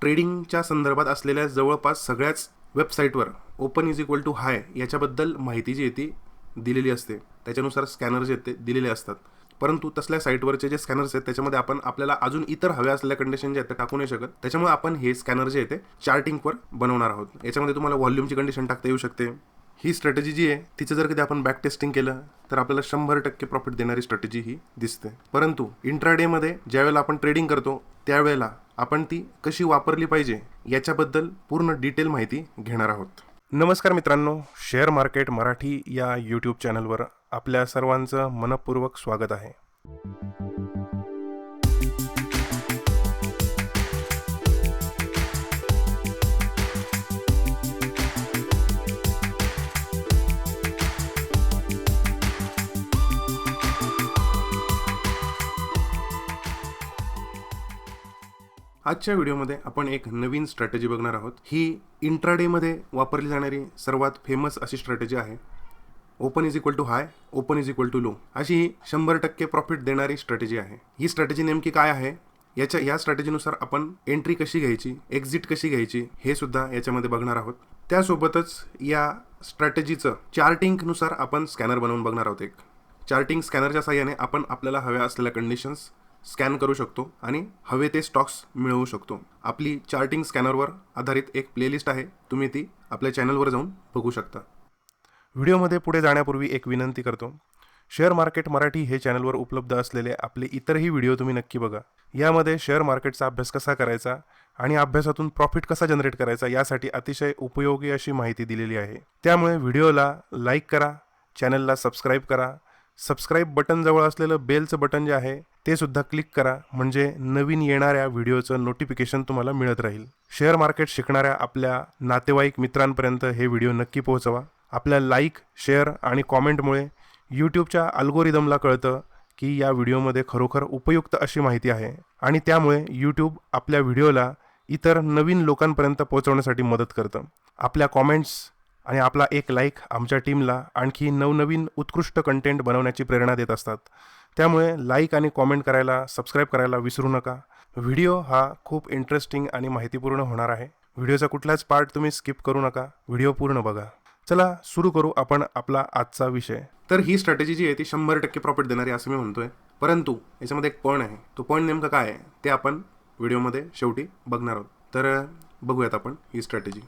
ट्रेडिंगच्या संदर्भात असलेल्या जवळपास सगळ्याच वेबसाईटवर open is equal to high याच्याबद्दल माहिती जी आहे ती दिलेली असते. त्याच्यानुसार स्कॅनर जे येते ते दिलेले असतात. परंतु तसल्या साईटवरचे जे स्कॅनर्स आहेत त्याच्यामध्ये आपण आपल्याला अजून इतर हव्या असलेल्या कंडिशन जे आहेत ते टाकू नाही शकत. त्याच्यामुळे आपण हे स्कॅनर जे आहे ते चार्टिंगवर बनवणार आहोत. याच्यामध्ये तुम्हाला व्हॉल्यूमची कंडिशन टाकता येऊ शकते. ही स्ट्रॅटेजी जी आहे तिचं जर कधी आपण बॅक टेस्टिंग केलं तर आपल्याला शंभर टक्के प्रॉफिट देणारी स्ट्रॅटेजी ही दिसते. परंतु इंट्राडेमध्ये ज्यावेळेला आपण ट्रेडिंग करतो त्यावेळेला आपण ती कशी वापरली पाहिजे याच्याबद्दल पूर्ण डिटेल माहिती घेणार आहोत. नमस्कार मित्रांनो शेअर मार्केट मराठी या यूट्यूब चॅनलवर आपल्या सर्वांचं मनपूर्वक स्वागत आहे. आजच्या व्हिडिओमध्ये आपण एक नवीन स्ट्रॅटेजी बघणार आहोत. ही इंट्राडेमध्ये वापरली जाणारी सर्वात फेमस अशी स्ट्रॅटेजी आहे. Open is equal to high open is equal to low अशी ही शंभर टक्के प्रॉफिट देणारी स्ट्रॅटेजी आहे. ही स्ट्रॅटेजी नेमकी काय आहे? याच्या या स्ट्रॅटेजीनुसार आपण एंट्री कशी घ्यायची एक्झिट कशी घ्यायची हे सुद्धा याच्यामध्ये बघणार आहोत. त्यासोबतच या स्ट्रॅटेजीचं चार्टिंगनुसार आपण स्कॅनर बनवून बघणार आहोत एक. चार्टिंग स्कॅनरच्या साह्याने आपण आपल्याला हव्या असलेल्या कंडिशन्स स्कॅन करू शकतो आणि हवे ते स्टॉक्स मिळवू शकतो. आपली चार्टिंग स्कॅनरवर आधारित एक प्लेलिस्ट आहे. तुम्ही ती आपल्या चॅनलवर जाऊन बघू शकता. व्हिडिओमध्ये पुढे जाण्यापूर्वी एक विनंती करतो. शेअर मार्केट मराठी हे चॅनलवर उपलब्ध असलेले आपले इतरही व्हिडिओ तुम्ही नक्की बघा. यामध्ये शेअर मार्केटचा अभ्यास कसा करायचा आणि अभ्यासातून प्रॉफिट कसा जनरेट करायचा यासाठी अतिशय उपयोगी अशी माहिती दिलेली आहे. त्यामुळे व्हिडिओला लाईक करा चॅनलला सबस्क्राईब करा सबस्क्राईब बटन जवळ असलेलं बेलचं बटन जे आहे ते सुद्धा क्लिक करा. म्हणजे नवीन येणाऱ्या व्हिडिओचं नोटिफिकेशन तुम्हाला मिळत राहील. शेअर मार्केट शिकणाऱ्या आपल्या नातेवाईक मित्रांपर्यंत हे व्हिडिओ नक्की पोहोचवा. आपल्या लाईक शेअर आणि कॉमेंटमुळे यूट्यूबच्या अल्गोरिदमला कळतं की या व्हिडिओमध्ये खरोखर उपयुक्त अशी माहिती आहे. आणि त्यामुळे यूट्यूब आपल्या व्हिडिओला इतर नवीन लोकांपर्यंत पोहोचवण्यासाठी मदत करतं. आपल्या कॉमेंट्स आणि आपला एक लाईक आमच्या टीमला आणखी नवनवीन उत्कृष्ट कंटेंट बनवण्याची प्रेरणा देत असतात. त्यामुळे लाईक आणि कॉमेंट करायला सबस्क्राईब करायला विसरू नका. व्हिडिओ हा खूप इंटरेस्टिंग आणि माहितीपूर्ण होणार आहे. व्हिडिओचा कुठलाच पार्ट तुम्ही स्किप करू नका. व्हिडिओ पूर्ण बघा. चला सुरू करू आपण आपला आजचा विषय. तर ही स्ट्रॅटेजी जी आहे ती शंभर टक्के प्रॉफिट देणारी असं मी म्हणतोय. परंतु याच्यामध्ये एक पॉईंट आहे. तो पॉईंट नेमकं काय आहे ते आपण व्हिडिओमध्ये शेवटी बघणार आहोत. तर बघूयात आपण ही स्ट्रॅटेजी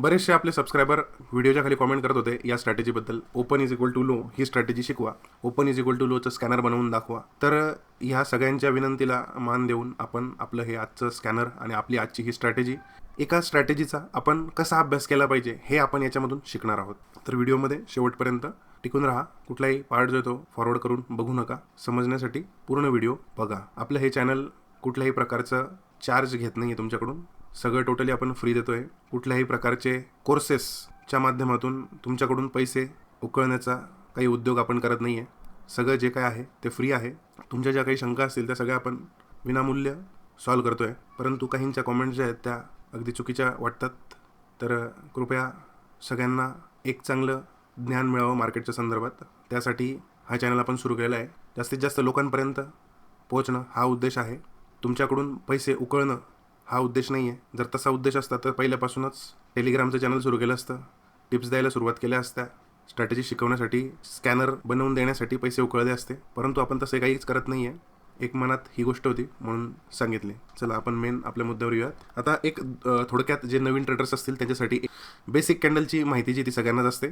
बरेचसे आपले सबस्क्रायबर व्हिडिओच्या खाली कॉमेंट करत होते या स्ट्रॅटेजीबद्दल open is equal to low he strategy शिकवा. ओपन इज इक्वल टू लोचं स्कॅनर बनवून दाखवा. तर ह्या सगळ्यांच्या विनंतीला मान देऊन आपण आपलं हे आजचं स्कॅनर आणि आपली आजची ही स्ट्रॅटेजी एका स्ट्रॅटेजीचा आपण कसा अभ्यास केला पाहिजे हे आपण याच्यामधून शिकणार आहोत. तर व्हिडिओमध्ये शेवटपर्यंत टिकून राहा कुठलाही पार्ट जो तो फॉरवर्ड करून बघू नका. समजण्यासाठी पूर्ण व्हिडिओ बघा. आपलं हे चॅनल कुठल्याही प्रकारचं चार्ज घेत नाही आहे तुमच्याकडून. सगळं टोटली आपण फ्री देतो आहे कुठल्याही प्रकारचे कोर्सेसच्या माध्यमातून तुमच्याकडून पैसे उकळण्याचा काही उद्योग आपण करत नाही आहे सगळं जे काय आहे ते फ्री आहे. तुमच्या ज्या काही शंका असतील त्या सगळ्या आपण विनामूल्य सॉल्व करतो आहे परंतु काहींच्या कॉमेंट्स ज्या आहेत त्या अगदी चुकीच्या वाटतात. तर कृपया सगळ्यांना एक चांगलं ज्ञान मिळावं मार्केटच्या संदर्भात. त्यासाठी हा चॅनल आपण सुरू केलेला आहे. जास्तीत जास्त लोकांपर्यंत पोहोचणं हा उद्देश आहे. तुमच्याकडून पैसे उकळणं हा उद्देश नाही आहे. जर तसा उद्देश असता तर पहिल्यापासूनच टेलिग्रामचं चॅनल सुरू केलं असतं. टिप्स द्यायला सुरुवात केल्या असत्या. स्ट्रॅटेजी शिकवण्यासाठी स्कॅनर बनवून देण्यासाठी पैसे उकळले असते. परंतु आपण तसे काहीच करत नाही आहे. एक मनात ही गोष्ट होती म्हणून सांगितली. चला आपण मेन आपल्या मुद्द्यावर येऊयात. आता एक थोडक्यात जे नवीन ट्रेडर्स असतील त्यांच्यासाठी बेसिक कॅन्डलची माहिती जी ती सगळ्यांनाच असते.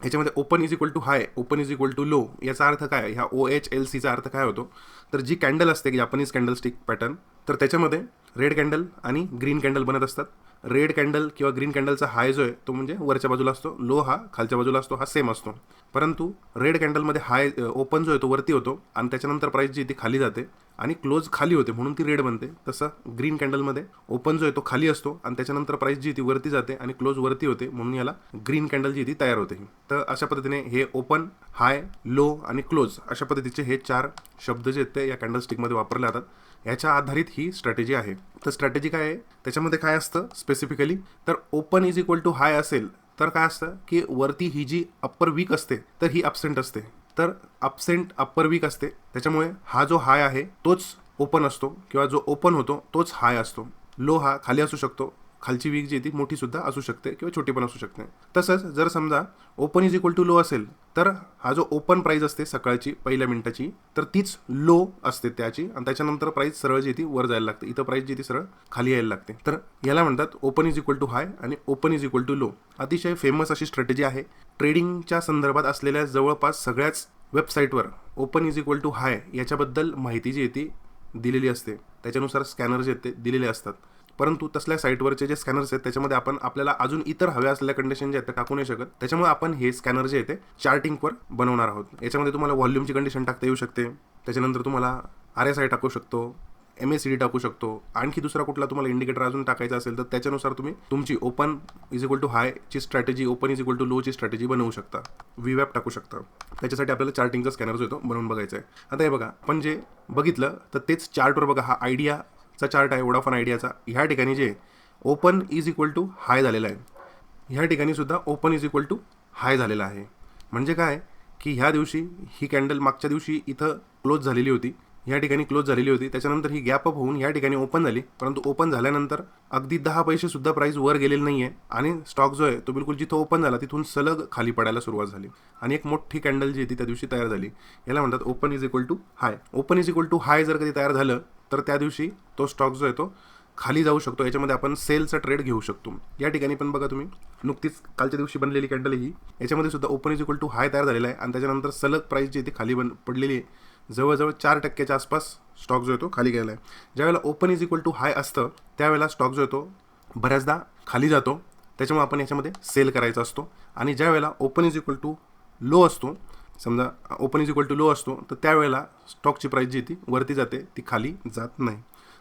ह्याच्यामध्ये open is equal to high open is equal to low याचा अर्थ काय? ह्या ओ एच एल सीचा अर्थ काय होतो? तर जी कॅन्डल असते की जापनीज कॅन्डल स्टिक पॅटर्न तर त्याच्यामध्ये रेड कॅन्डल आणि ग्रीन कॅन्डल बनत असतात. रेड कॅन्डल किंवा ग्रीन कॅन्डलचा हाय जो आहे तो म्हणजे वरच्या बाजूला असतो. लो हा खालच्या बाजूला असतो हा सेम असतो. परंतु रेड कॅन्डलमध्ये हाय ओपन जो आहे तो वरती होतो आणि त्याच्यानंतर प्राईस जी ती खाली जाते आणि क्लोज खाली होते म्हणून ती रेड बनते. तसं ग्रीन कॅन्डलमध्ये ओपन जो आहे तो खाली असतो आणि त्याच्यानंतर प्राईस जी ती वरती जाते आणि क्लोज वरती होते म्हणून याला ग्रीन कॅन्डल जी ती तयार होते. तर अशा पद्धतीने हे ओपन हाय लो आणि क्लोज अशा पद्धतीचे हे चार शब्द जे आहेत ते या कॅन्डल स्टिकमध्ये वापरले जातात. याच्या आधारित ही स्ट्रॅटेजी आहे. तर स्ट्रॅटेजी काय आहे? त्याच्यामध्ये काय असतं स्पेसिफिकली तर open is equal to high असेल तर काय असतं? की वरती ही जी अप्पर वीक असते तर ही अपसेंट असते. तर अपसेंट अप्पर वीक असते. त्याच्यामुळे हा जो हाय आहे तोच ओपन असतो किंवा जो ओपन होतो तोच हाय असतो. लो हा खाली असू शकतो खालची वीक जी आहे ती मोठी सुद्धा असू शकते किंवा छोटी पण असू शकते. तसंच जर समजा open is equal to low असेल तर हा जो ओपन प्राईज असते सकाळची पहिल्या मिनिटाची तर तीच लो असते त्याची. आणि त्याच्यानंतर प्राईस सरळ जी ती वर जायला लागते. इथं प्राईस जी ती सरळ खाली यायला लागते. तर याला म्हणतात open is equal to high आणि open is equal to low अतिशय फेमस अशी स्ट्रॅटेजी आहे. ट्रेडिंगच्या संदर्भात असलेल्या जवळपास सगळ्याच वेबसाईटवर open is equal to high याच्याबद्दल माहिती जी आहे ती दिलेली असते. त्याच्यानुसार स्कॅनर जे आहेत ते दिलेले असतात. परंतु तसल्या साईटवरचे जे स्कॅनर्स आहेत त्याच्यामध्ये आपण आपल्याला अजून इतर हव्या असलेल्या कंडिशन जे आहेत ते टाकू नाही शकत. त्याच्यामुळे आपण हे स्कॅनर जे आहे ते चार्टिंगवर बनवणार आहोत. याच्यामध्ये तुम्हाला व्हॉल्यूमची कंडिशन टाकता येऊ शकते. त्याच्यानंतर तुम्हाला आर एस आय टाकू शकतो एम एस सी डी टाकू शकतो. आणखी दुसरा कुठला तुम्हाला इंडिकेटर अजून टाकायचा असेल तर त्याच्यानुसार तुम्ही तुमची open is equal to हायची strategy open is equal to लोची strategy बनवू शकता. व्ही वॅप टाकू शकता. त्याच्यासाठी आपल्याला चार्टिंगचा स्कॅनर जो येतो बनवून बघायचा आहे. आता हे बघा आपण जे बघितलं तर तेच चार्टवर बघा हा आयडिया चा चार्ट आहे वोडाफोन आयडियाचा ह्या ठिकाणी जे open is equal to high झालेला आहे. ह्या ठिकाणी सुद्धा open is equal to high झालेला आहे. म्हणजे काय? की ह्या दिवशी ही कॅन्डल मागच्या दिवशी इथं क्लोज झालेली होती. या ठिकाणी क्लोज झालेली होती. त्याच्यानंतर ही गॅप अप होऊन या ठिकाणी ओपन झाली. परंतु ओपन झाल्यानंतर अगदी दहा पैसे सुद्धा प्राईस वर गेलेली नाही आहे आणि स्टॉक जो आहे तो बिलकुल जिथं ओपन झाला तिथून सलग खाली पडायला सुरुवात झाली. आणि एक मोठी कॅन्डल जी ती त्या दिवशी तयार झाली. याला म्हणतात open is equal to high open is equal to high जर कधी तयार झालं तर त्या दिवशी तो स्टॉक जो आहे तो खाली जाऊ शकतो. याच्यामध्ये आपण सेलचा ट्रेड घेऊ शकतो. या ठिकाणी पण बघा तुम्ही. नुकतीच कालच्या दिवशी बनलेली कॅन्डल ही. याच्यामध्ये सुद्धा open is equal to high तयार झालेला आहे. आणि त्याच्यानंतर सलग प्राईस जी ती खाली बन पडलेली आहे. जवळजवळ चार टक्क्याच्या आसपास स्टॉक जो येतो खाली गेला आहे. ज्यावेळेला open is equal to high असतं त्यावेळेला स्टॉक जो येतो बऱ्याचदा खाली जातो. त्याच्यामुळे आपण याच्यामध्ये सेल करायचा असतो. आणि ज्या वेळेला open is equal to low असतो समजा open is equal to low असतो तर त्यावेळेला स्टॉकची प्राईस जी ती वरती जाते ती खाली जात नाही.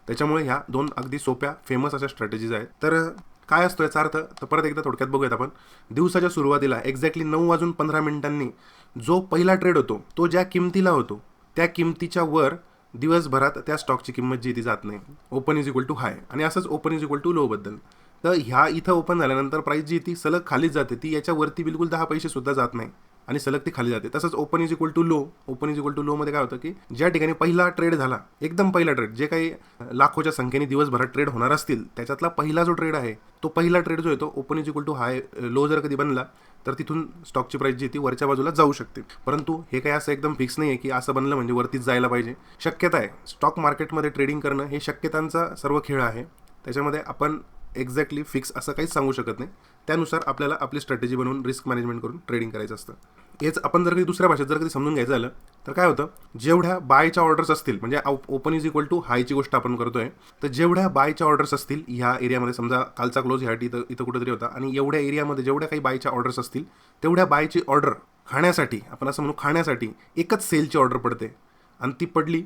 त्याच्यामुळे ह्या दोन अगदी सोप्या फेमस अशा स्ट्रॅटेजीज आहेत. तर काय असतो याचा अर्थ? तर परत एकदा थोडक्यात बघूयात आपण. दिवसाच्या सुरुवातीला एक्झॅक्टली नऊ वाजून पंधरा मिनिटांनी जो पहिला ट्रेड होतो तो ज्या किमतीला होतो त्या किमतीच्या वर दिवसभरात त्या स्टॉकची किंमत जी ती जात नाही. Open is equal to high आणि असंच ओपन इज इक्वल टू लोबद्दल तर ह्या इथं ओपन झाल्यानंतर प्राईस जी ती सलग खालीच जाते. ती याच्यावरती बिलकुल दहा पैसेसुद्धा जात नाही. आणि सलग ती खाली जाते. तसंच open is equal to low open is equal to लोमध्ये काय होतं की ज्या ठिकाणी पहिला ट्रेड झाला एकदम पहिला ट्रेड जे काही लाखोच्या संख्येने दिवसभरात ट्रेड होणार असतील त्याच्यातला पहिला जो ट्रेड आहे तो पहिला ट्रेड जो येतो open is equal to high low जर कधी बनला तर तिथून स्टॉकची प्राईस जी ती वरच्या बाजूला जाऊ शकते. परंतु हे काही असं एकदम फिक्स नाही आहे की असं बनलं म्हणजे वरतीच जायला पाहिजे. शक्यता आहे. स्टॉक मार्केटमध्ये ट्रेडिंग करणं हे शक्यतांचा सर्व खेळ आहे. त्याच्यामध्ये आपण एक्झॅक्टली फिक्स असं काहीच सांगू शकत नाही. त्यानुसार आपल्याला आपली स्ट्रॅटेजी बनवून रिस्क मॅनेजमेंट करून ट्रेडिंग करायचं असतं. हेच आपण जर कधी दुसऱ्या भाषेत जर कधी समजून घ्यायचं झालं तर काय होतं? जेवढ्या बायच्या ऑर्डर्स असतील म्हणजे ओपन इज इक्वल टू हायची गोष्ट आपण करतोय तर जेवढ्या बायच्या ऑर्डर्स असतील ह्या एरियामध्ये समजा कालचा क्लोज ह्या इथं इथं कुठेतरी होता आणि एवढ्या एरियामध्ये जेवढ्या काही बायच्या ऑर्डर्स असतील तेवढ्या बायची ऑर्डर खाण्यासाठी आपण असं म्हणू खाण्यासाठी एकच सेलची ऑर्डर पडते. आणि ती पडली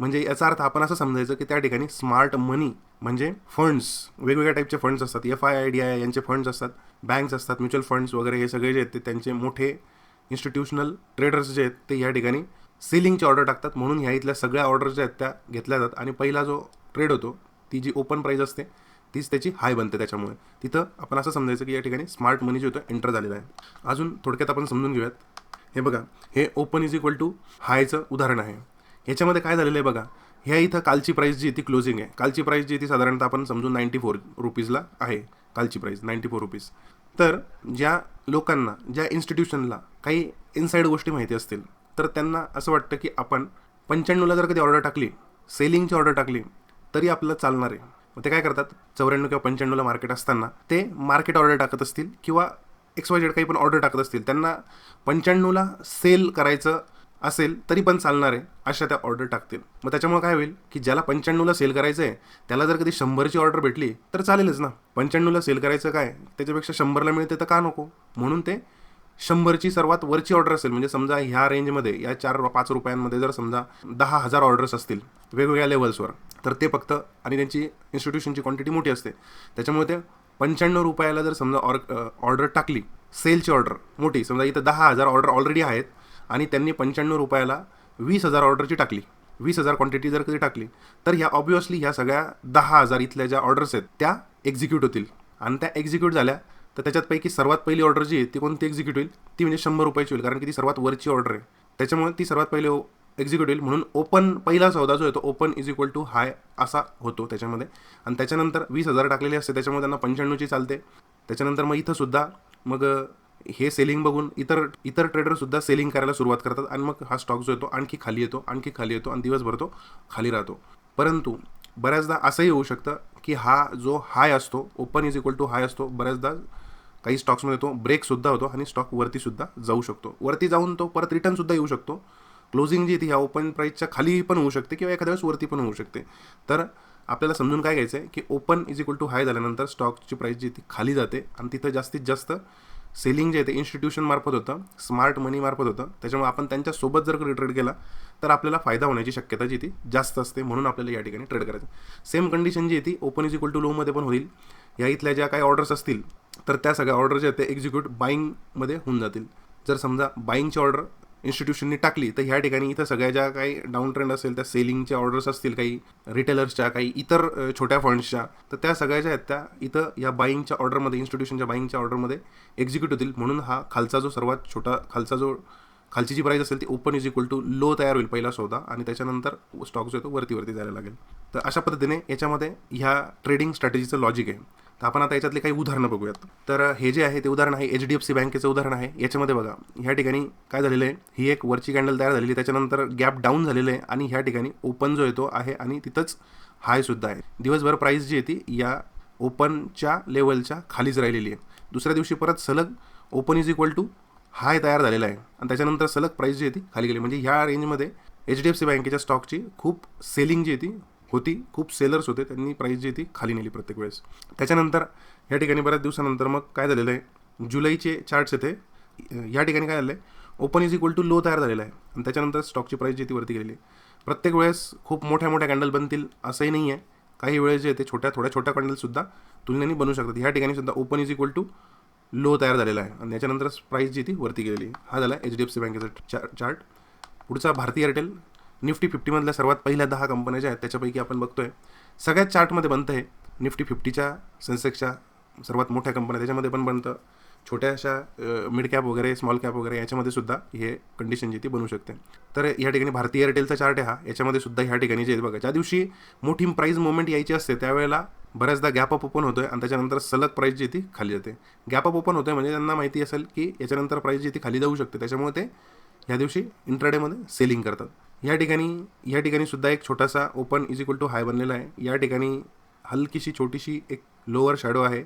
म्हणजे याचा अर्थ आपण असं समजायचं की त्या ठिकाणी स्मार्ट मनी म्हणजे फंड्स वेगवेगळ्या टाईपचे फंड्स असतात F I I D I यांचे फंड्स असतात बँक्स असतात म्युच्युअल फंड्स वगैरे हे सगळे जे आहेत ते त्यांचे मोठे इन्स्टिट्यूशनल ट्रेडर्स जे आहेत ते या ठिकाणी सेलिंगची ऑर्डर टाकतात म्हणून ह्या इथल्या सगळ्या ऑर्डर ज्या आहेत त्या घेतल्या जातात. आणि पहिला जो ट्रेड होतो ती जी ओपन प्राईज असते तीच त्याची हाय बनते त्याच्यामुळे. तिथं आपण असं समजायचं की या ठिकाणी स्मार्ट मनी जो होतं एंटर झालेला आहे. अजून थोडक्यात आपण समजून घेऊयात. हे बघा हे ओपन इज इक्वल टू हायचं उदाहरण आहे. ह्याच्यामध्ये काय झालेलं आहे बघा ह्या इथं कालची प्राईस जी ती क्लोजिंग आहे. कालची प्राईस जी ती साधारणतः आपण समजून नाईंटी फोर रुपीजला आहे. कालची प्राईस नाईंटी फोर रुपीज तर ज्या लोकांना ज्या इन्स्टिट्यूशनला काही इनसाईड गोष्टी माहिती असतील तर त्यांना असं वाटतं की आपण पंच्याण्णवला जर कधी ऑर्डर टाकली सेलिंगची ऑर्डर टाकली तरी आपलं चालणार आहे. मग ते काय करतात? चौऱ्याण्णव किंवा पंच्याण्णवला मार्केट असताना ते मार्केट ऑर्डर टाकत असतील किंवा एक्स वाय जेड काही पण ऑर्डर टाकत असतील. त्यांना पंच्याण्णवला सेल करायचं असेल तरी पण चालणार आहे अशा त्या ऑर्डर टाकतील. मग त्याच्यामुळे काय होईल की ज्याला पंच्याण्णवला सेल करायचं आहे त्याला जर कधी शंभरची ऑर्डर भेटली तर चालेलच ना. पंच्याण्णवला सेल करायचं काय? त्याच्यापेक्षा शंभरला मिळते तर का नको? म्हणून ते शंभरची सर्वात वरची ऑर्डर असेल म्हणजे समजा ह्या रेंजमध्ये या चार पाच रुपयांमध्ये जर समजा दहा हजार ऑर्डर्स असतील वेगवेगळ्या लेवल्सवर तर ते फक्त आणि त्यांची इन्स्टिट्यूशनची क्वांटिटी मोठी असते. त्याच्यामुळे ते पंच्याण्णव रुपयाला जर समजा ऑर ऑर्डर टाकली सेलची ऑर्डर मोठी समजा इथं दहा हजार ऑर्डर ऑलरेडी आहेत आणि त्यांनी पंच्याण्णव रुपयाला वीस हजार ऑर्डरची टाकली वीस हजार क्वांटिटी जर कधी टाकली तर ह्या ऑब्वियसली ह्या सगळ्या दहा हजार इथल्या ज्या ऑर्डर्स आहेत त्या एक्झिक्यूट होतील. आणि त्या एक्झिक्यूट झाल्या तर त्याच्यातपैकी सर्वात पहिली ऑर्डर जी आहे ती कोणती एक्झिक्यूट होईल? ती म्हणजे शंभर रुपयाची होईल कारण की ती सर्वात वरची ऑर्डर आहे. त्याच्यामुळे ती सर्वात पहिले एक्झिक्यूट होईल. म्हणून ओपन पहिला सौदा जो आहे तो open is equal to high असा होतो त्याच्यामध्ये. आणि त्याच्यानंतर वीस हजार टाकलेले असते त्याच्यामुळे त्यांना पंच्याण्णवची चालते. त्याच्यानंतर मग इथंसुद्धा मग हे सेलिंग बघून इतर इतर ट्रेडरसुद्धा सेलिंग करायला सुरुवात करतात. आणि मग हा स्टॉक जो येतो आणखी खाली येतो आणखी खाली येतो आणि दिवसभर तो खाली राहतो. परंतु बऱ्याचदा असंही होऊ शकतं की हा जो हाय असतो open is equal to high असतो बऱ्याचदा काही स्टॉक्समध्ये तो ब्रेकसुद्धा होतो आणि स्टॉक वरतीसुद्धा जाऊ शकतो. वरती जाऊन तो परत रिटर्नसुद्धा येऊ शकतो. क्लोजिंग जी ती ह्या ओपन प्राईसच्या खाली पण होऊ शकते किंवा एखाद्या वेळेस वरती पण होऊ शकते. तर आपल्याला समजून काय घ्यायचं आहे की open is equal to high झाल्यानंतर स्टॉकची प्राईस जी ती खाली जाते आणि तिथं जास्तीत जास्त सेलिंग जे आहे ते इन्स्टिट्यूशन मार्फत होतं स्मार्ट मनी मार्फत होतं. त्याच्यामुळे आपण त्यांच्यासोबत जर कधी ट्रेड केला तर आपल्याला फायदा होण्याची शक्यता जी ती जास्त असते म्हणून आपल्याला या ठिकाणी ट्रेड करायचं. सेम कंडिशन जी आहे ती ओपन इज इक्वल टू लोमध्ये पण होईल. या इथल्या ज्या काही ऑर्डर्स असतील तर त्या सगळ्या ऑर्डर ज्या आहेत ते एक्झिक्यूट बाईंगमध्ये होऊन जातील. जर समजा बाईंगची ऑर्डर इन्स्टिट्यूशननी टाकली तर ह्या ठिकाणी इथं सगळ्या ज्या काही डाऊन ट्रेंड असेल त्या सेलिंगच्या ऑर्डर्स असतील काही रिटेलर्सच्या काही इतर छोट्या फंड्सच्या तर त्या सगळ्या ज्या आहेत त्या इथं या बाईंगच्या ऑर्डरमध्ये इन्स्टिट्यूशनच्या बाईंगच्या ऑर्डरमध्ये एक्झिक्यूट होतील. म्हणून हा खालचा जो सर्वात छोटा खालचा जो खालची जी प्राईस असेल ती open is equal to low तयार होईल पहिला सौदा आणि त्याच्यानंतर स्टॉक जो आहे तो वरती वरती जायला लागेल. तर अशा पद्धतीने याच्यामध्ये ह्या ट्रेडिंग स्ट्रॅटेजीचं लॉजिक आहे. तर आपण आता याच्यातले काही उदाहरणं बघूयात. तर हे जे आहे ते उदाहरण आहे एच डी एफ सी बँकेचं उदाहरण आहे. याच्यामध्ये बघा ह्या ठिकाणी काय झालेलं आहे? ही एक वरची कॅन्डल तयार झालेली आहे. त्याच्यानंतर गॅप डाऊन झालेलं आहे आणि ह्या ठिकाणी ओपन जो येतो आहे आणि तिथंच हाय सुद्धा आहे. दिवसभर प्राईस जी आहे ती या ओपनच्या लेवलच्या खालीच राहिलेली आहे. दुसऱ्या दिवशी परत सलग open is equal to high तयार झालेला आहे. आणि त्याच्यानंतर सलग प्राईस जी आहे ती खाली गेली. म्हणजे ह्या रेंजमध्ये एच डी एफ सी बँकेच्या स्टॉकची खूप सेलिंग जी आहे ती होती. खूप सेलर्स होते. त्यांनी प्राईस जी ती खाली नेली प्रत्येक वेळेस. त्याच्यानंतर या ठिकाणी बऱ्याच दिवसानंतर मग काय झालेलं आहे? जुलैचे चार्ट्स येते या ठिकाणी काय झालं आहे open is equal to low तयार झालेला आहे. आणि त्याच्यानंतर स्टॉकची प्राईस जी ती वरती गेलेली आहे. प्रत्येक वेळेस खूप मोठ्या मोठ्या कॅन्डल बनतील असंही नाही आहे काही वेळेस जे आहे ते छोट्या थोड्या छोट्या कॅन्डलसुद्धा तुलनेने बनू शकतात. ह्या ठिकाणी सुद्धा open is equal to low तयार झालेला आहे. आणि त्याच्यानंतर प्राईस जी ती वरती गेलेली हा झाला एच डी एफ सी बँकेचा चार्ट पुढचा भारतीय एअरटेल निफ्टी फिफ्टीमधल्या सर्वात पहिल्या दहा कंपन्या ज्या आहेत त्याच्यापैकी आपण बघतोय. सगळ्यात चार्टमध्ये बनतं आहे निफ्टी फिफ्टीच्या सेन्सेक्सच्या सर्वात मोठ्या कंपन्या त्याच्यामध्ये पण बनतं. छोट्याशा मिड कॅप वगैरे स्मॉल कॅप वगैरे याच्यामध्ये सुद्धा हे कंडिशन जी ती बनू शकते. तर या ठिकाणी भारतीय एअरटेलचा चार्ट आहे हा. याच्यामध्ये सुद्धा ह्या ठिकाणी जे बघा ज्या दिवशी मोठी प्राईज मुवमेंट यायची असते त्यावेळेला बऱ्याचदा गॅप अप ओपन होतोय आणि त्याच्यानंतर सलग प्राईस जी ती खाली जाते. गॅप अप ओपन होतोय म्हणजे त्यांना माहिती असेल की याच्यानंतर प्राईस जी ती खाली जाऊ शकते. त्याच्यामुळे ते ह्या दिवशी इंट्राडेमध्ये सेलिंग करतात. या ठिकाणी या ठिकाणी सुद्धा एक छोटासा open is equal to high बनलेला आहे. या ठिकाणी हलकीशी छोटीशी एक लोअर शॅडो आहे.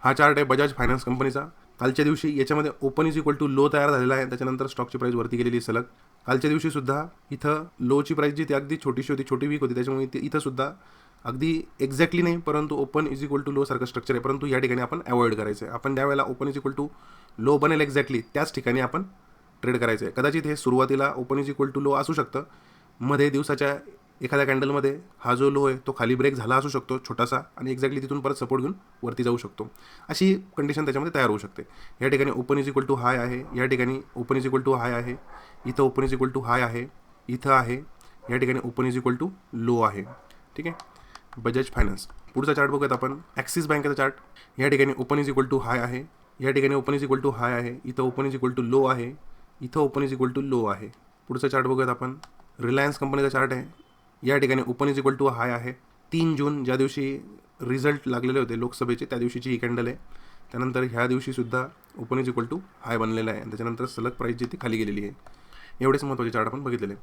हा चार्ट आहे बजाज फायनान्स कंपनीचा कालच्या दिवशी याच्यामध्ये open is equal to low तयार झालेला आहे. त्याच्यानंतर स्टॉकची प्राईस वरती गेलेली सलग. कालच्या दिवशी सुद्धा इथं लोची प्राईस जी ती अगदी छोटीशी होती छोटी वीक होती. त्याच्यामुळे इथे इथं सुद्धा अगदी एक्झॅक्टली नाही परंतु open is equal to low सारखं स्ट्रक्चर आहे. परंतु या ठिकाणी आपण अवॉइड करायचं आहे आपण ज्यावेळेला open is equal to low बनेल एक्झॅक्टली त्याच ठिकाणी आपण ट्रेड करायचं आहे कदाचित हे सुरुवातीला open is equal to low असू शकतं. मध्ये दिवसाच्या एखाद्या कॅन्डलमध्ये हा जो लो आहे तो खाली ब्रेक झाला असू शकतो छोटासा आणि एक्झॅक्टली तिथून परत सपोर्ट घेऊन वरती जाऊ शकतो. अशी कंडिशन त्याच्यामध्ये तयार होऊ शकते. या ठिकाणी open is equal to high आहे या ठिकाणी open is equal to high आहे इथं open is equal to high आहे इथं आहे या ठिकाणी open is equal to low आहे. ठीक आहे? बजाज फायनान्स. पुढचा चार्ट बघूयात आपण. ॲक्सिस बँकेचा चार्ट या ठिकाणी open is equal to high आहे या ठिकाणी open is equal to high आहे इथं open is equal to low आहे इथं open is equal to low आहे. पुढचा चार्ट बघूयात आपण. रिलायन्स कंपनीचा चार्ट आहे. या ठिकाणी open is equal to high आहे. तीन जून ज्या दिवशी रिझल्ट लागलेले होते लोकसभेचे त्या दिवशीची ही कॅन्डल आहे. त्यानंतर ह्या दिवशीसुद्धा open is equal to high बनलेला आहे. आणि त्याच्यानंतर सलग प्राईस जी ती खाली गेलेली आहे. एवढेच महत्त्वाचे चार्ट आपण बघितलेले.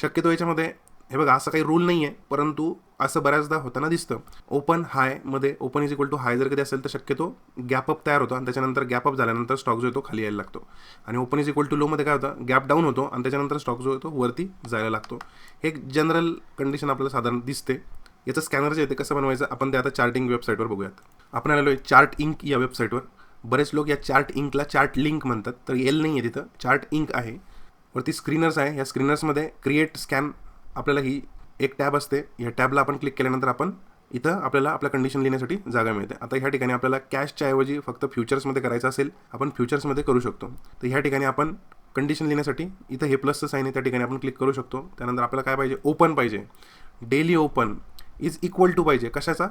शक्यतो याच्यामध्ये हे बघा असं काही रूल नाही आहे परंतु असं बऱ्याचदा होताना दिसतं. Open हायमध्ये open is equal to high जर कधी असेल तर शक्यतो गॅपअप तयार होतो आणि त्याच्यानंतर गॅपअप झाल्यानंतर स्टॉक जो येतो खाली यायला लागतो. आणि ओपन इज इक्वल टू लोमध्ये काय होतं? गॅप डाऊन होतो आणि त्याच्यानंतर स्टॉक जो येतो तो वरती जायला लागतो. हे एक जनरल कंडिशन आपल्याला साधारण दिसते. याचं स्कॅनर जे येते कसं बनवायचं? आपण ते आता चार्टिंग वेबसाईटवर बघूयात. आपण आलेलो आहे चार्ट इंक या वेबसाईटवर बरेच लोक या चार्ट इंकला चार्ट लिंक म्हणतात. तर एल नाही आहे तिथं. चार्ट इंक आहे. वरती स्क्रीनर्स आहे. या स्क्रीनर्समध्ये क्रिएट स्कॅन आपल्याला ही एक टॅब असते. या टॅबला आपण क्लिक केल्यानंतर आपण इथं आपल्याला आपल्या कंडिशन लिहिण्यासाठी जागा मिळते. आता ह्या ठिकाणी आपल्याला कॅशच्या ऐवजी फक्त फ्युचर्समध्ये करायचं असेल आपण फ्युचर्समध्ये करू शकतो. तर ह्या ठिकाणी आपण कंडिशन लिहिण्यासाठी इथं हे प्लसचं साईन आहे त्या ठिकाणी आपण क्लिक करू शकतो. त्यानंतर आपल्याला काय पाहिजे? ओपन पाहिजे. Daily open is equal to पाहिजे. कशाचा?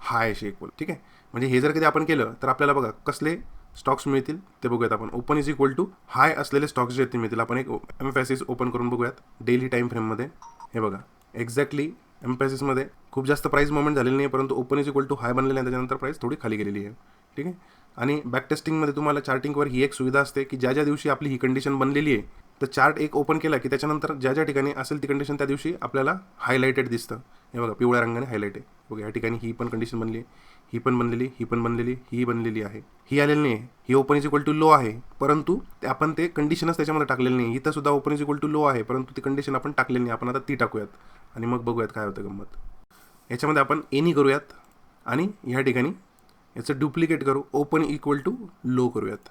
हायशी इक्वल ठीक आहे? म्हणजे हे जर कधी आपण केलं तर आपल्याला बघा कसले स्टॉक्स मिळतील ते बघूयात आपण. Open is equal to high असलेले स्टॉक्स जे आहेत ते मिळतील. आपण एक एम एफ एस ओपन करून बघूयात. डेली टाईम फ्रेममध्ये हे बघा. एक्झॅक्टली एम्पॅसिसमध्ये खूप जास्त प्राईस मोमेंट झालेली नाही परंतु open is equal to high बनलेली आहे. त्याच्यानंतर प्राईस थोडी खाली गेलेली आहे. ठीक आहे? आणि बॅक टेस्टिंगमध्ये तुम्हाला चार्टिंगवर ही एक सुविधा असते की ज्या ज्या दिवशी आपली ही कंडिशन बनलेली आहे तर चार्ट एक ओपन केला की त्याच्यानंतर ज्या ज्या ठिकाणी असेल ती कंडिशन त्या दिवशी आपल्याला हायलाइटेड दिसतं. हे बघा पिवळ्या रंगाने हायलाइट आहे. बघा या ठिकाणी ही पण कंडिशन बनली आहे. ही पण बनलेली ही पण बनलेली ही बनलेली आहे. ही आलेली नाही आहे. ही open is equal to low आहे. परंतु ते आपण ते कंडिशनच त्याच्यामध्ये टाकलेली नाही. इथं सुद्धा open is equal to low आहे. परंतु ती कंडिशन आपण टाकलेली नाही. आपण आता ती टाकूयात. आणि मग बघूयात काय होतं गंमत. याच्यामध्ये आपण एनी करूयात आणि ह्या ठिकाणी याचं डुप्लिकेट करू. ओपन इक्वल टू लो करूयात.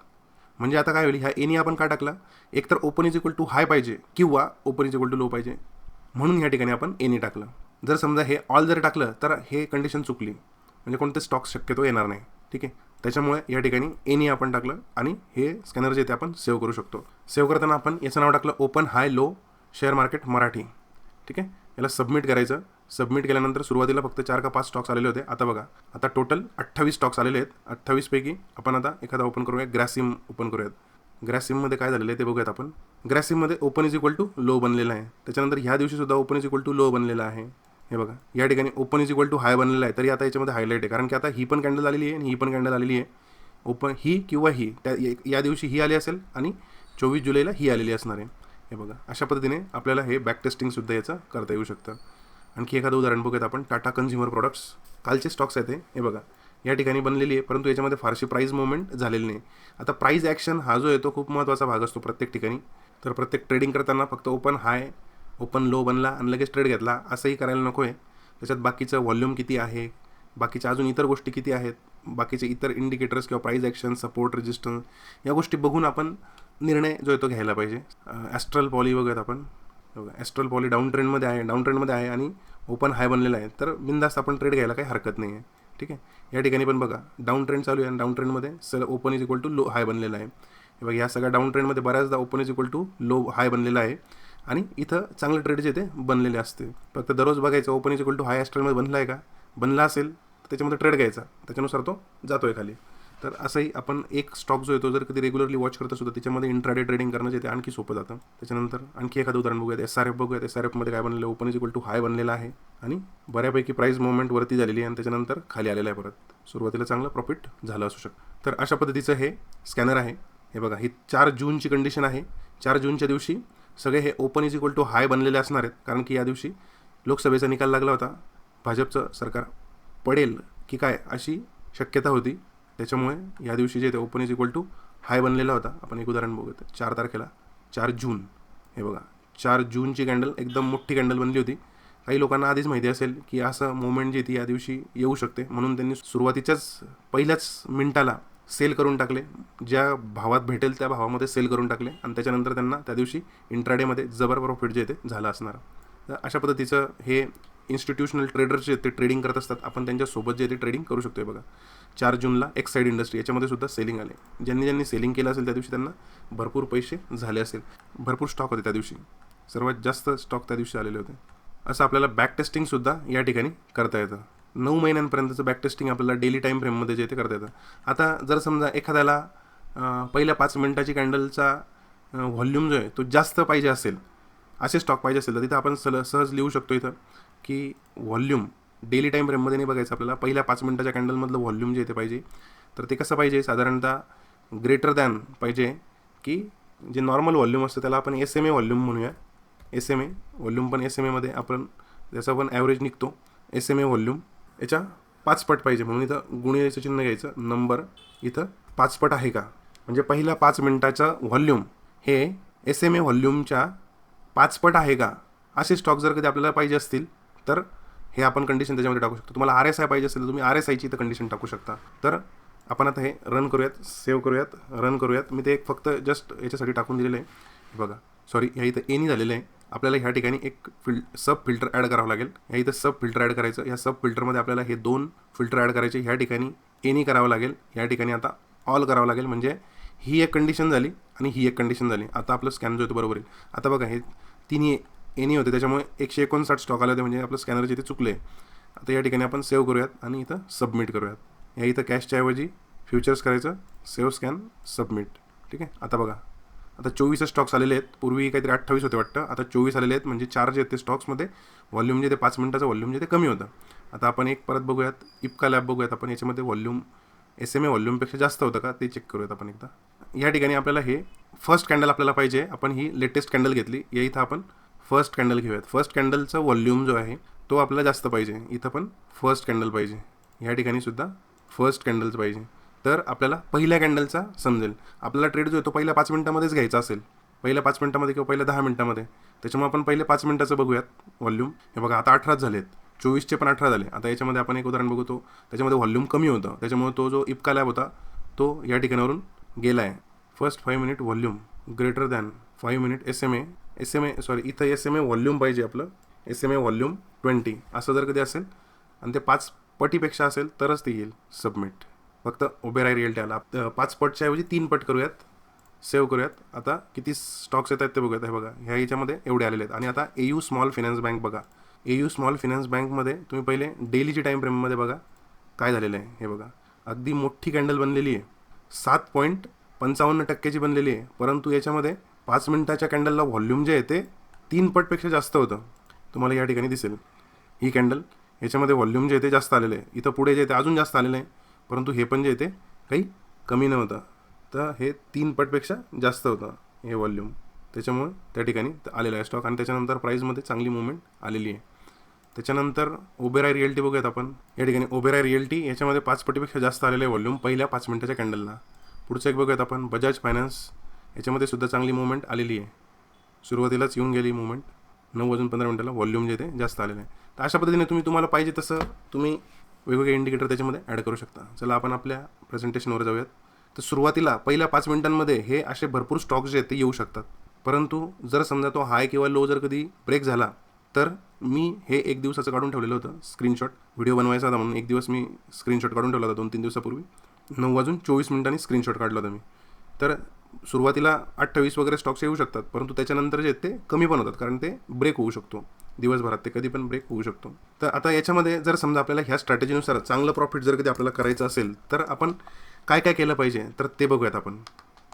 म्हणजे आता काय होईल? ह्या एनी आपण का टाकला? एकतर open is equal to high पाहिजे किंवा open is equal to low पाहिजे. म्हणून ह्या ठिकाणी आपण एनी टाकलं. जर समजा हे ऑल जर टाकलं तर हे कंडिशन चुकली. म्हणजे कोणते स्टॉक्स शक्यतो येणार नाही. ठीक आहे? त्याच्यामुळे या ठिकाणी एनी आपण टाकलं आणि हे स्कॅनर जे ते आपण सेव्ह करू शकतो. सेव्ह करताना आपण याचं नाव टाकलं open high low share market Marathi. ठीक आहे? याला सबमिट करायचं. सबमिट केल्यानंतर सुरुवातीला फक्त चार का पाच स्टॉक्स आलेले होते. आता बघा आता टोटल अठ्ठावीस स्टॉक्स आलेले आहेत. अठ्ठावीसपैकी आपण आता एखादा ओपन करूया. ग्रॅसिम ओपन करूयात. ग्रॅसिममध्ये काय झालेलं आहे ते बघूयात आपण. ग्रॅसिममध्ये open is equal to low बनलेला आहे. त्याच्यानंतर ह्या दिवशी सुद्धा open is equal to low बनलेला आहे. हे बघा या ठिकाणी open is equal to high बनलेला आहे. तरी आता याच्यामध्ये हायलाईट आहे. कारण की आता ही पण कॅन्डल आलेली आहे आणि ही पण कॅन्डल आलेली आहे. ओपन ही किंवा ही त्या या दिवशी ही आली असेल आणि चोवीस जुलैला ही आलेली असणार आहे. हे बघा अशा पद्धतीने आपल्याला हे बॅक टेस्टिंगसुद्धा याचं करता येऊ शकतं. आणखी एखादं उदाहरण बघूयात आपण. टाटा कन्झ्युमर प्रोडक्ट्स कालचे स्टॉक्स आहेत हे. बघा या ठिकाणी बनलेली आहे परंतु याच्यामध्ये फारशी प्राईज मुवमेंट झालेली नाही. आता प्राईज ॲक्शन हा जो आहे तो खूप महत्त्वाचा भाग असतो प्रत्येक ठिकाणी. तर प्रत्येक ट्रेडिंग करताना फक्त ओपन हाय ओपन लो बनला आणि लगेच ट्रेड घेतला. असंही करायला नको आहे त्याच्यात बाकीचं व्हॉल्यूम किती आहे? बाकीच्या अजून इतर गोष्टी किती आहेत? बाकीचे इतर इंडिकेटर्स किंवा प्राईज ॲक्शन सपोर्ट रेजिस्टन्स या गोष्टी बघून आपण निर्णय जो आहे तो घ्यायला पाहिजे. ॲस्ट्रल पॉली बघूयात आपण. ॲस्ट्रल पॉली डाऊन ट्रेंडमध्ये आहे डाऊन ट्रेंडमध्ये आहे आणि ओपन हाय बनलेला आहे. तर बिंदास्त आपण ट्रेड घ्यायला काही हरकत नाही आहे ठीक आहे? या ठिकाणी पण बघा डाऊन ट्रेंड चालू आहे आणि डाऊन ट्रेंडमध्ये sir open is equal to low high बनलेला आहे. बघा या सगळ्या डाऊन ट्रेंडमध्ये बऱ्याचदा open is equal to low high बनलेला आहे. आणि इथं चांगले ट्रेड जे ते बनलेले असते फक्त दररोज बघायचं open is equal to high ॲस्ट्रलमध्ये बनला आहे का? बनला असेल तर त्याच्यामध्ये ट्रेड घ्यायचा. त्याच्यानुसार तो जातो आहे खाली. तर असंही आपण एक स्टॉक जो येतो जर कधी रेग्युलरली वॉच करत असतो त्याच्यामध्ये इंट्राडे ट्रेडिंग करणं जे ते आणखी सोपं जातं. त्याच्यानंतर आणखी एखादं उदाहरण बघूयात. एस आर एफ बघूयात. एस आर एफमध्ये काय बनलेलं? Open is equal to high बनलेला आहे. आणि बऱ्यापैकी प्राईस मुवमेंट वरती झालेली आहे आणि त्याच्यानंतर खाली आलेलं आहे परत. सुरुवातीला चांगलं प्रॉफिट झालं असू शकतं. तर अशा पद्धतीचं हे स्कॅनर आहे. हे बघा ही चार जूनची कंडिशन आहे. चार जूनच्या दिवशी सगळे हे open is equal to high बनलेले असणार आहेत. कारण की या दिवशी लोकसभेचा निकाल लागला होता. भाजपचं सरकार पडेल की काय अशी शक्यता होती. त्याच्यामुळे या दिवशी जे ते open is equal to high बनलेला होता. आपण एक उदाहरण बघूयात. चार तारखेला चार जून. हे बघा. चार जूनची कॅन्डल एकदम मोठी कॅन्डल बनली होती. काही लोकांना आधीच माहिती असेल की असं मुवमेंट जी ती या दिवशी येऊ शकते. म्हणून त्यांनी सुरुवातीच्याच पहिल्याच मिनिटाला सेल करून टाकले. ज्या भावात भेटेल त्या भावामध्ये सेल करून टाकले आणि त्याच्यानंतर त्यांना त्या दिवशी इंट्राडेमध्ये जबर प्रॉफिट जे ते झालं असणार. तर अशा पद्धतीचं हे इन्स्टिट्यूशनल ट्रेडर जे ते ट्रेडिंग करत असतात आपण त्यांच्यासोबत जे ते ट्रेडिंग करू शकतो बघा. चार जूनला एक्स साईड इंडस्ट्री याच्यामध्ये सुद्धा सेलिंग आले. ज्यांनी ज्यांनी सेलिंग केलं असेल त्या दिवशी त्यांना भरपूर पैसे झाले असेल. भरपूर स्टॉक होते त्या दिवशी. सर्वात जास्त स्टॉक त्या दिवशी आलेले होते. असं आपल्याला बॅक टेस्टिंगसुद्धा या ठिकाणी करता येतं. नऊ महिन्यांपर्यंतचं बॅक टेस्टिंग आपल्याला डेली टाईम फ्रेममध्ये जे ते करता येतं. आता जर समजा एखाद्याला पहिल्या पाच मिनटाची कॅन्डलचा व्हॉल्यूम जो आहे तो जास्त पाहिजे असेल असे स्टॉक पाहिजे असेल तर तिथं आपण सल सहज लिहू शकतो इथं की व्हॉल्यूम डेली टाईम फ्रेममध्ये नाही बघायचं आपल्याला. पहिल्या पाच मिनटाच्या कॅन्डलमधलं व्हॉल्यूम जे ते पाहिजे. तर ते कसं पाहिजे? साधारणतः ग्रेटर दॅन पाहिजे की जे नॉर्मल व्हॉल्यूम असतं त्याला आपण एस एम ए व्हॉल्यूम म्हणूया. एस एम ए व्हॉल्यूम पण एस एम एमध्ये आपण त्याचा पण ॲव्हरेज निघतो एस एम ए व्हॉल्यूम याच्या पाचपट पाहिजे. म्हणून इथं गुणियाचं चिन्ह घ्यायचं. नंबर इथं पाचपट आहे का? म्हणजे पहिल्या पाच मिनटाचं व्हॉल्यूम हे एस एम ए व्हॉल्यूमच्या पाचपट आहे का? असे स्टॉक जर कधी आपल्याला पाहिजे असतील तर हे आपण कंडिशन त्याच्यामध्ये टाकू शकतो. तुम्हाला आर एस आय पाहिजे असेल तर तुम्ही आर एस आयची इथं कंडिशन टाकू शकता. तर आपण आता हे रन करूयात सेव्ह करूयात रन करूयात. मी ते एक फक्त जस्ट याच्यासाठी टाकून दिलेलं आहे. बघा. सॉरी ह्या इथं एनी झालेलं आहे. आपल्याला ह्या ठिकाणी एक फिल सब फिल्टर ॲड करावं लागेल. ह्या इथं सब फिल्टर ॲड करायचं. ह्या सब फिल्टरमध्ये आपल्याला हे दोन फिल्टर ॲड करायचे. ह्या ठिकाणी एनी करावं लागेल. ह्या ठिकाणी आता ऑल करावं लागेल. म्हणजे ही एक कंडिशन झाली आणि ही एक कंडिशन झाली. आता आपलं स्कॅन जो होतं बरोबर येईल आता बघा हे तिन्ही एनी होते. त्याच्यामुळे एकशे एकोणसाठ स्टॉक आले होते. म्हणजे आपलं स्कॅनर जिथे चुकले आता या ठिकाणी आपण सेव्ह करूयात आणि इथं सबमिट करूयात. या इथं कॅशच्या ऐवजी फ्युचर्स करायचं. सेव्ह स्कॅन सबमिट ठीक आहे? आता बघा. आता चोवीसच स्टॉक्स आलेले आहेत. पूर्वी काहीतरी अठ्ठावीस होते वाटतं. आता चोवीस आलेले आहेत. म्हणजे चार जे आहेत ते स्टॉक्समध्ये व्हॉल्यूम जे ते पाच मिनटाचं व्हॉल्यूम जे ते कमी होतं. आता आपण एक परत बघूयात. इपका लॅब बघूयात. आपण याच्यामध्ये व्हॉल्यूम एस एम ए व्हॉल्यूमपेक्षा जास्त होतं का? ते चेक करूयात आपण एकदा. या ठिकाणी आपल्याला हे फर्स्ट कॅन्डल आपल्याला पाहिजे. आपण ही लेटेस्ट कॅन्डल घेतली. या इथं आपण फर्स्ट कॅन्डल घेऊयात. फर्स्ट कॅन्डलचा व्हॉल्यूम जो आहे तो आपल्याला जास्त पाहिजे. इथं पण फर्स्ट कॅन्डल पाहिजे. या ठिकाणी सुद्धा फर्स्ट कॅन्डल्स पाहिजे. तर आपल्याला पहिल्या कॅन्डलचा समजेल. आपल्याला ट्रेड जो आहे तो पहिल्या पाच मिनटामध्येच घ्यायचा असेल. पहिल्या पाच मिनटामध्ये किंवा पहिल्या दहा मिनटामध्ये. त्याच्यामुळे आपण पहिले पाच मिनटाचं बघूयात व्हॉल्यूम हे बघा आता अठराच झाले आहेत चोवीसचे पण अठरा झाले. आता याच्यामध्ये आपण एक उदाहरण बघतो त्याच्यामध्ये व्हॉल्यूम कमी होतं. त्याच्यामुळे तो जो इपका लॅब होता तो या ठिकाणावरून गेला आहे first five minute volume greater than five minute S M A S M A sorry इथं एस एम ए व्हॉल्यूम पाहिजे आपलं. S M A volume twenty असं जर कधी असेल आणि ते पाच पटीपेक्षा असेल तरच ते येईल सबमिट फक्त ओबेराय राही रिअल्टी आला पाच पटच्या ऐवजी तीन पट करूयात. सेव्ह करूयात. आता किती स्टॉक्स येत आहेत ते बघूयात. हे बघा ह्या याच्यामध्ये एवढे आलेले आहेत. आणि आता A U small finance bank बघा. ए यू स्मॉल फायनान्स बँकमध्ये तुम्ही पहिले डेलीची टाईम फ्रेममध्ये बघा. काय झालेलं आहे? हे बघा. अगदी मोठी कॅन्डल बनलेली आहे. सात पॉईंट पंचावन्न टक्क्याची बनलेली आहे. परंतु याच्यामध्ये पाच मिनिटाच्या कॅन्डलला व्हॉल्यूम जे आहे ते तीन पटपेक्षा जास्त होतं. तुम्हाला या ठिकाणी दिसेल. ही कॅन्डल याच्यामध्ये व्हॉल्यूम जे आहे ते जास्त आलेलं आहे. इथं पुढे जे आहे ते अजून जास्त आलेलं आहे. परंतु हे पण जे येते ते काही कमी नव्हतं. तर हे तीन पटपेक्षा जास्त होतं हे व्हॉल्यूम त्याच्यामुळे त्या ठिकाणी आलेलं आहे स्टॉक आणि त्याच्यानंतर प्राईजमध्ये चांगली मुवमेंट आलेली आहे. त्याच्यानंतर ओबेराय रिअल्टी बघूयात आपण. या ठिकाणी ओबेराय रिअल्टी याच्यामध्ये पाच पटीपेक्षा जास्त आलेलं आहे व्हॉल्यूम पहिल्या पाच मिनटाच्या कॅन्डलला पुढचं एक बघूयात आपण. बजाज फायनान्स याच्यामध्ये सुद्धा चांगली मुवमेंट आलेली आहे. सुरुवातीलाच येऊन गेली मुवमेंट नऊ वाजून पंधरा मिनटाला व्हॉल्यूम जे ते जास्त आलेलं आहे. तर अशा पद्धतीने तुम्ही तुम्हाला पाहिजे तसं तुम्ही वेगवेगळे इंडिकेटर त्याच्यामध्ये ॲड करू शकता. चला आपण आपल्या प्रेझेंटेशनवर जाऊयात. तर सुरुवातीला पहिल्या पाच मिनिटांमध्ये हे असे भरपूर स्टॉक्स जे आहेत ते येऊ शकतात. परंतु जर समजा तो हाय किंवा लो जर कधी ब्रेक झाला तर मी हे एक दिवसाचं काढून ठेवलेलं होतं स्क्रीनशॉट व्हिडिओ बनवायचा होता म्हणून एक दिवस मी स्क्रीनशॉट काढून ठेवला होता दोन तीन दिवसापूर्वी. नऊ वाजून चोवीस मिनिटांनी स्क्रीनशॉट काढला होता मी. तर सुरुवातीला अठ्ठावीस वगैरे स्टॉक्स येऊ शकतात परंतु त्याच्यानंतर जे आहेत ते कमी पण होतात कारण ते ब्रेक होऊ शकतो. दिवसभरात ते कधी पण ब्रेक होऊ शकतो. तर आता याच्यामध्ये जर समजा आपल्याला ह्या स्ट्रॅटेजीनुसार चांगलं प्रॉफिट जर कधी आपल्याला करायचं असेल तर आपण काय काय केलं पाहिजे? तर ते बघूयात आपण.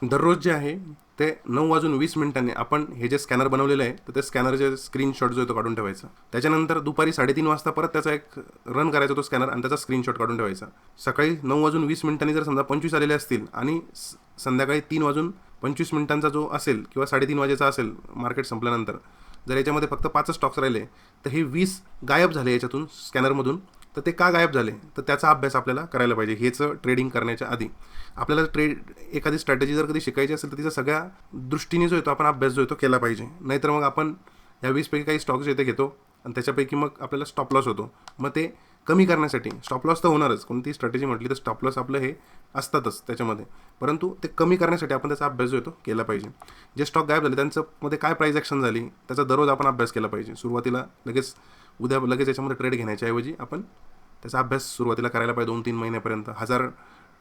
दररोज जे आहे ते नऊ वाजून वीस मिनिटांनी आपण हे जे स्कॅनर बनवलेलं आहे तर ते स्कॅनरचे स्क्रीनशॉट जो आहे तो काढून ठेवायचा. त्याच्यानंतर दुपारी साडेतीन वाजता परत त्याचा एक रन करायचा तो स्कॅनर आणि त्याचा स्क्रीनशॉट काढून ठेवायचा. सकाळी नऊ वाजून वीस मिनिटांनी जर समजा पंचवीस आलेले असतील आणि स- संध्याकाळी तीन वाजून पंचवीस मिनिटांचा जो असेल किंवा साडेतीन वाजेचा असेल मार्केट संपल्यानंतर जर याच्यामध्ये फक्त पाचच स्टॉक्स राहिले तर हे वीस गायब झाले याच्यातून स्कॅनरमधून. तर ते का गायब झाले? तर त्याचा अभ्यास आपल्याला करायला पाहिजे. हेच ट्रेडिंग करण्याच्या आधी. आपल्याला ट्रेड एखादी स्ट्रॅटेजी जर कधी शिकायची असेल तर तिचा सगळ्या दृष्टीने जो येतो आपण अभ्यास जो येतो केला पाहिजे. नाहीतर मग आपण या वीसपैकी काही स्टॉक्स येथे घेतो आणि त्याच्यापैकी मग आपल्याला स्टॉप लॉस होतो. मग ते कमी करण्यासाठी स्टॉप लॉस तर होणारच. कोणती स्ट्रॅटेजी म्हटली तर स्टॉप लॉस आपलं हे असतातच त्याच्यामध्ये. परंतु ते कमी करण्यासाठी आपण त्याचा अभ्यास जो येतो केला पाहिजे. जे स्टॉक गायब झाले त्यांचं मध्ये काय प्राईज ॲक्शन झाली त्याचा दररोज आपण अभ्यास केला पाहिजे. सुरुवातीला लगेच उद्या लगेच याच्यामध्ये ट्रेड घेण्याच्या ऐवजी आपण त्याचा अभ्यास सुरुवातीला करायला पाहिजे दोन तीन महिन्यापर्यंत. हजार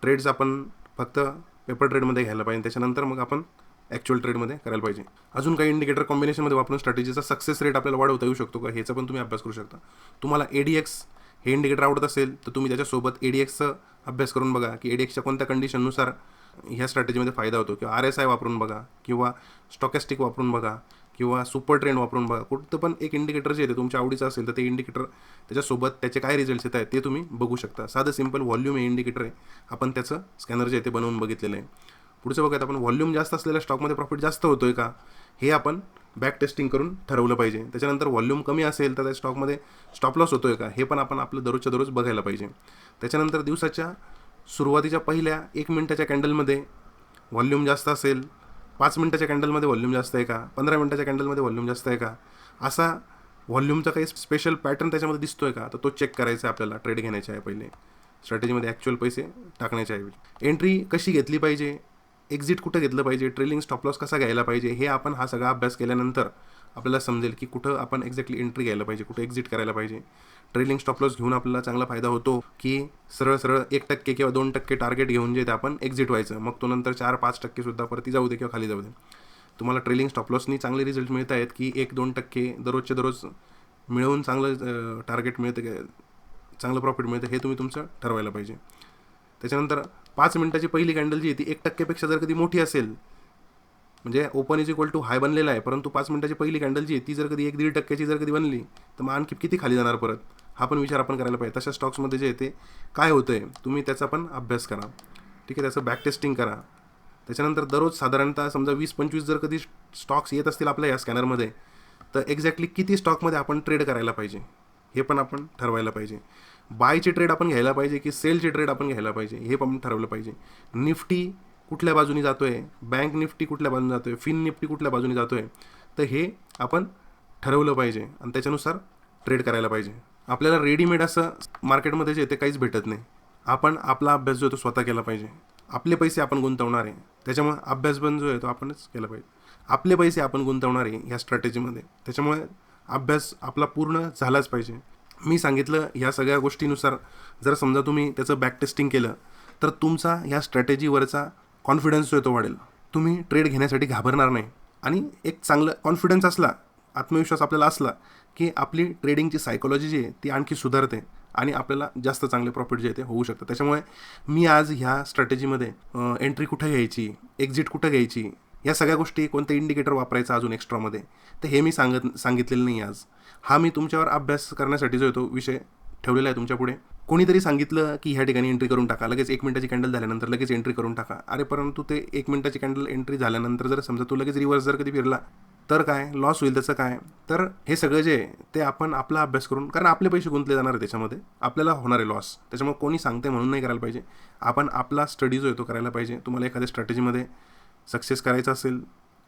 ट्रेड्स आपण फक्त पेपर ट्रेडमध्ये घ्यायला पाहिजे. त्याच्यानंतर मग आपण ॲक्च्युअल ट्रेडमध्ये करायला पाहिजे. अजून काही इंडिकेटर कॉम्बिनेशनमध्ये वापरून स्ट्रॅटेजीचा सक्सेस रेट आपल्याला वाढवता येऊ शकतो का? ह्याचा पण तुम्ही अभ्यास करू शकता. तुम्हाला ए डी एक्स हे इंडिकेटर आवडत असेल तर तुम्ही त्याच्यासोबत ए डी एक्सचा अभ्यास करून बघा की ए डी एक्सच्या कोणत्या कंडिशननुसार ह्या स्ट्रॅटेजीमध्ये फायदा होतो. किंवा आर एस आय वापरून बघा किंवा स्टॉकॅस्टिक वापरून बघा किंवा सुपर ट्रेंड वापरून बघा. कुठं पण एक इंडिकेटर जे आहे ते तुमच्या आवडीचं असेल तर ते इंडिकेटर त्याच्यासोबत त्याचे काय रिझल्ट्स येत आहेत ते तुम्ही बघू शकता. साधं सिंपल व्हॉल्यूम हे इंडिकेटर आहे. आपण त्याचं स्कॅनर जे आहे ते बनवून बघितलेलं आहे. पुढचं बघायचं आपण व्हॉल्यूम जास्त असलेल्या स्टॉकमध्ये प्रॉफिट जास्त होतो आहे का? हे आपण बॅक टेस्टिंग करून ठरवलं पाहिजे. त्याच्यानंतर व्हॉल्यूम कमी असेल तर त्या स्टॉकमध्ये स्टॉप लॉस होतोय का? हे पण आपण आपलं दररोजच्या दररोज बघायला पाहिजे. त्याच्यानंतर दिवसाच्या सुरुवातीच्या पहिल्या एक मिनटाच्या कॅन्डलमध्ये व्हॉल्यूम जास्त असेल. पाच मिनटाच्या कॅन्डलमध्ये व्हॉल्यूम जास्त आहे का? पंधरा मिनटाच्या कॅन्डलमध्ये व्हॉल्यूम जास्त आहे का? असा व्हॉल्यूमचा काही स्पेशल पॅटर्न त्याच्यामध्ये दिसतो आहे का? तर तो चेक करायचा आहे आपल्याला. ट्रेड घेण्याच्या आहे पहिले. स्ट्रॅटेजीमध्ये ॲक्च्युअल पैसे टाकण्याच्या आहे एंट्री कशी घेतली पाहिजे? एक्झिट कुठं घेतलं पाहिजे? ट्रेलिंग स्टॉप लॉस कसा घ्यायला पाहिजे? हे आपण हा सगळा अभ्यास केल्यानंतर आपल्याला समजेल की कुठं आपण एक्झॅक्टली एंट्री घ्यायला पाहिजे कुठं एक्झिट करायला पाहिजे. ट्रेलिंग स्टॉप लॉस घेऊन आपल्याला चांगला फायदा होतो की सरळ सरळ एक टक्के किंवा दोन टक्के टार्गेट घेऊन जे ते आपण एक्झिट व्हायचं. मग तो नंतर चार पाच टक्के सुद्धा परती जाऊ दे किंवा खाली जाऊ दे. तुम्हाला ट्रेलिंग स्टॉप लॉसनी चांगले रिझल्ट मिळत आहेत की एक दोन टक्के दररोजच्या दररोज मिळवून चांगलं टार्गेट मिळतं चांगलं प्रॉफिट मिळतं हे तुम्ही तुमचं ठरवायला पाहिजे. त्याच्यानंतर पाच मिनिटाची पहिली कॅन्डल जी आहे ती एक टक्क्यापेक्षा जर कधी मोठी असेल म्हणजे open is equal to high बनलेला आहे परंतु पाच मिनिटाची पहिली कॅन्डल जी आहे ती जर कधी एक दीड टक्क्याची जर कधी बनली तर मग आणखी किती खाली जाणार परत? हा पण विचार आपण करायला पाहिजे. तशा स्टॉक्समध्ये जे आहे ते काय होतं आहे तुम्ही त्याचा पण अभ्यास करा. ठीक आहे त्याचं बॅक टेस्टिंग करा. त्याच्यानंतर दररोज साधारणतः समजा वीस पंचवीस जर कधी स्टॉक्स येत असतील आपल्या या स्कॅनरमध्ये तर एक्झॅक्टली किती स्टॉकमध्ये आपण ट्रेड करायला पाहिजे हे पण आपण ठरवायला पाहिजे. बायची ट्रेड आपण घ्यायला पाहिजे की सेलची ट्रेड आपण घ्यायला पाहिजे हे पण ठरवलं पाहिजे. निफ्टी कुठल्या बाजूनी आहे बँक निफ्टी कुठल्या बाजूने जातो आहे फिन निफ्टी कुठल्या बाजूने जातो आहे तर हे आपण ठरवलं पाहिजे आणि त्याच्यानुसार ट्रेड करायला पाहिजे. आपल्याला रेडीमेड असं मार्केटमध्ये जे ते काहीच भेटत नाही. आपण आपला अभ्यास जो आहे तो स्वतः केला पाहिजे. आपले पैसे आपण गुंतवणार. आहे त्याच्यामुळे अभ्यास पण जो आहे तो आपणच केला पाहिजे. आपले पैसे आपण गुंतवणार आहे ह्या स्ट्रॅटेजीमध्ये त्याच्यामुळे अभ्यास आपला पूर्ण झालाच पाहिजे. मी सांगितलं ह्या सगळ्या गोष्टीनुसार जर समजा तुम्ही त्याचं बॅक टेस्टिंग केलं तर तुमचा ह्या स्ट्रॅटेजीवरचा कॉन्फिडन्स जो आहे तो वाढेल. तुम्ही ट्रेड घेण्यासाठी घाबरणार नाही. आणि एक चांगलं कॉन्फिडन्स असला आत्मविश्वास आपल्याला असला की आपली ट्रेडिंगची सायकोलॉजी जी आहे ती आणखी सुधारते आणि आपल्याला जास्त चांगले प्रॉफिट जे आहे ते होऊ शकतं. त्याच्यामुळे मी आज ह्या स्ट्रॅटेजीमध्ये एंट्री कुठं घ्यायची एक्झिट कुठं घ्यायची या सगळ्या गोष्टी कोणतं इंडिकेटर वापरायचं अजून एक्स्ट्रामध्ये तर हे मी सांगत सांगितलेलं नाही आज. हा मी तुमच्यावर अभ्यास करण्यासाठी जो येतो विषय ठेवलेला आहे तुमच्यापुढे कोणीतरी सांगितलं की ह्या ठिकाणी एंट्री करून टाका. लगेच एक मिनिटाची कॅन्डल झाल्यानंतर लगेच एंट्री करून टाका. अरे परंतु ते एक मिनिटाची कॅन्डल एंट्री झाल्यानंतर जर समजा तू लगेच रिव्हर्स जर कधी फिरला तर काय? लॉस होईल त्याचं काय? तर हे सगळं जे आहे ते आपण आपला अभ्यास करून कारण आपले पैसे गुंतले जाणार आहे त्याच्यामध्ये. आपल्याला होणार आहे लॉस त्याच्यामुळे कोणी सांगते म्हणून नाही करायला पाहिजे. आपण आपला स्टडी जो आहे तो करायला पाहिजे. तुम्हाला एखाद्या स्ट्रॅटेजीमध्ये सक्सेस करायचा असेल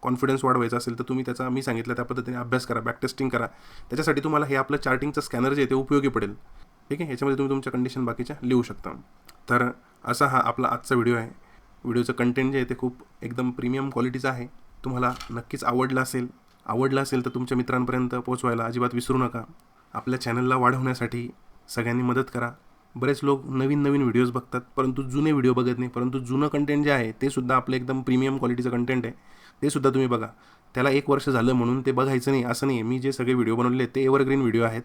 कॉन्फिडन्स वाढवायचा असेल तर तुम्ही त्याचा मी सांगितलं त्या पद्धतीने अभ्यास करा बॅक टेस्टिंग करा. त्याच्यासाठी तुम्हाला हे आपलं चार्टिंगचं स्कॅनर जे आहे ते उपयोगी पडेल. ठीक आहे? ह्याच्यामध्ये तुम्ही तुमच्या कंडिशन बाकीच्या लिहू शकता. तर असा हा आपला आजचा व्हिडिओ आहे. व्हिडिओचं कंटेंट जे आहे ते खूप एकदम प्रीमियम क्वालिटीचं आहे. तुम्हाला नक्कीच आवडलं असेल आवडलं असेल तर तुमच्या मित्रांपर्यंत पोहोचवायला अजिबात विसरू नका. आपल्या चॅनलला वाढवण्यासाठी सगळ्यांनी मदत करा. बरेच लोक नवीन नवीन व्हिडिओज बघतात परंतु जुने व्हिडिओ बघत नाही परंतु जुनं कंटेंट जे आहे ते सुद्धा आपलं एकदम प्रीमियम क्वालिटीचं कंटेंट आहे. ते सुद्धा तुम्ही बघा. त्याला एक वर्ष झालं म्हणून ते बघायचं नाही असं नाही. मी जे सगळे व्हिडिओ बनवले ते एव्हरग्रीन व्हिडिओ आहेत.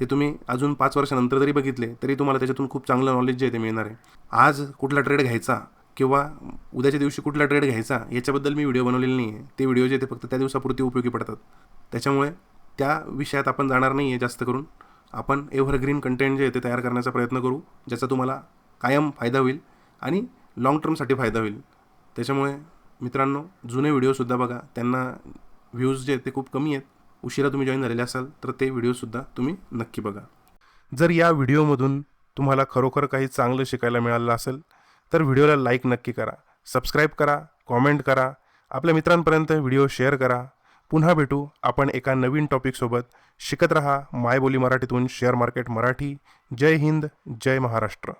ते तुम्ही अजून पाच वर्षानंतर जरी बघितले तरी तुम्हाला त्याच्यातून खूप चांगलं नॉलेज जे आहे ते मिळणार आहे. आज कुठला ट्रेड घ्यायचा किंवा उद्याच्या दिवशी कुठला ट्रेड घ्यायचा याच्याबद्दल मी व्हिडिओ बनवलेले नाही आहे ते व्हिडिओ जे ते फक्त त्या दिवसापुरती उपयोगी पडतात. त्याच्यामुळे त्या विषयात आपण जाणार नाही आहे जास्त करून. आपण एव्हरग्रीन कंटेंट जे आहे ते तयार करण्याचा प्रयत्न करू ज्याचा तुम्हाला कायम फायदा होईल आणि लाँग टर्मसाठी फायदा होईल. त्याच्यामुळे मित्रांनो जुने व्हिडिओसुद्धा बघा. त्यांना व्ह्यूज जे आहेत ते खूप कमी आहेत. उशिरा तुम्ही जॉईन झालेले असाल तर ते व्हिडिओसुद्धा तुम्ही नक्की बघा. जर या व्हिडिओमधून तुम्हाला खरोखर काही चांगलं शिकायला मिळालं असेल तर व्हिडिओला लाईक नक्की करा. सबस्क्राईब करा कॉमेंट करा. आपल्या मित्रांपर्यंत व्हिडिओ शेअर करा. पुन्हा भेटू. आपण एका नवीन टॉपिकसोबत शिकत रहा. मायबोली मराठीतून शेअर मार्केट मराठी. जय हिंद जय महाराष्ट्र.